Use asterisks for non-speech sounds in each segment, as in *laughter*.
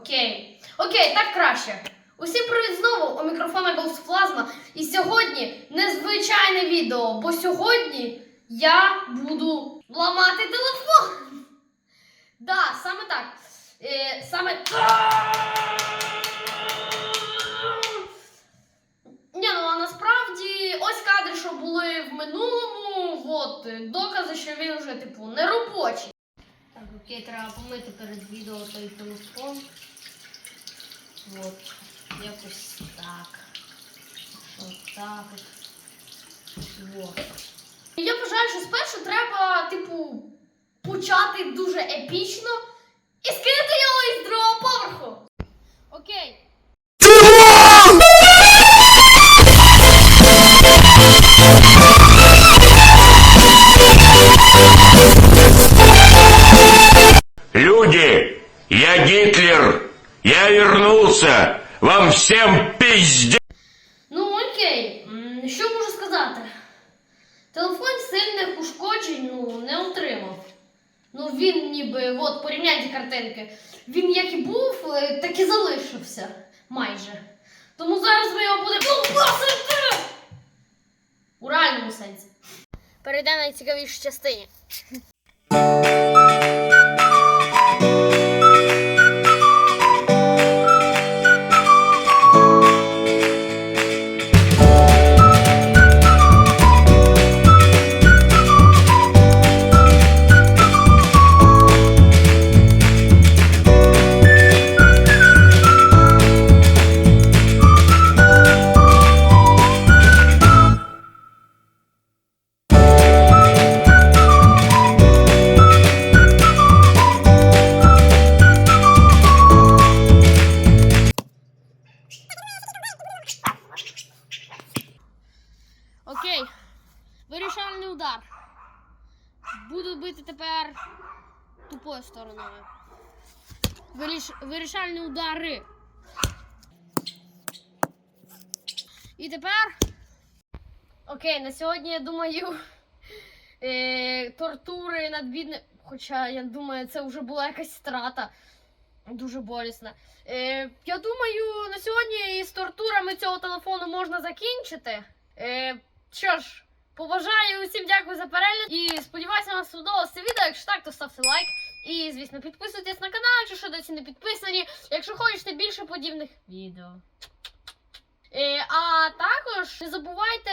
Окей. Окей, так краще. Усім привіт знову у мікрофона Голсплазма. І сьогодні незвичайне відео, бо сьогодні я буду ламати телефон. Да, саме так. Е, Саме. Ні, ну а насправді ось кадри, що були в минулому, от, докази, що він вже типу не робочий. Так, окей, треба помити перед відео той телефон. От, якось так. От так от. Вот. Я вважаю, що спершу треба, типу, почати дуже епічно і скинути його із другого поверху. Окей. Люди, я Гитлер, я вернулся, вам всем пиздец. Ну окей, що можу сказати? Телефон сильних ушкоджень ну, не отримав. Ну він ніби, от порівняйте картинки. Він як і був, е, так і залишився. Майже. Тому зараз ми його будемо колбасити! У реальному сенсі. Перейдемо на найцікавіші частині. Буду бити тепер тупою стороною. Виріш... Вирішальні удари. І тепер. Окей, на сьогодні я думаю. *laughs* Е, тортури над бідним. Хоча я думаю, це вже була якась страта. Дуже болісна. Е, я думаю, на сьогодні із тортурами цього телефону можна закінчити. Е, що ж, побажаю усім дякую за перегляд і сподіваюся, вам сподобалося це відео. Якщо так, то ставте лайк. І, звісно, підписуйтесь на канал, якщо що досі не підписані. Якщо хочете більше подібних відео. Е, а також не забувайте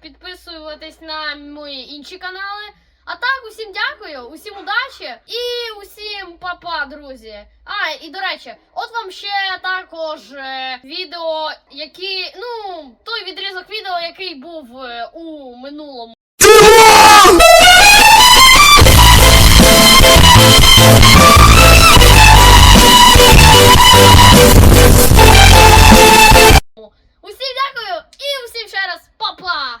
підписуватись на мої інші канали. А так, усім дякую, усім удачі і усім па-па, друзі. А, і до речі, от вам ще також е, відео, які, ну, той відрізок відео, який був е, у минулому. Усім дякую і усім ще раз па-па!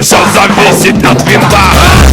Все зависит от винта.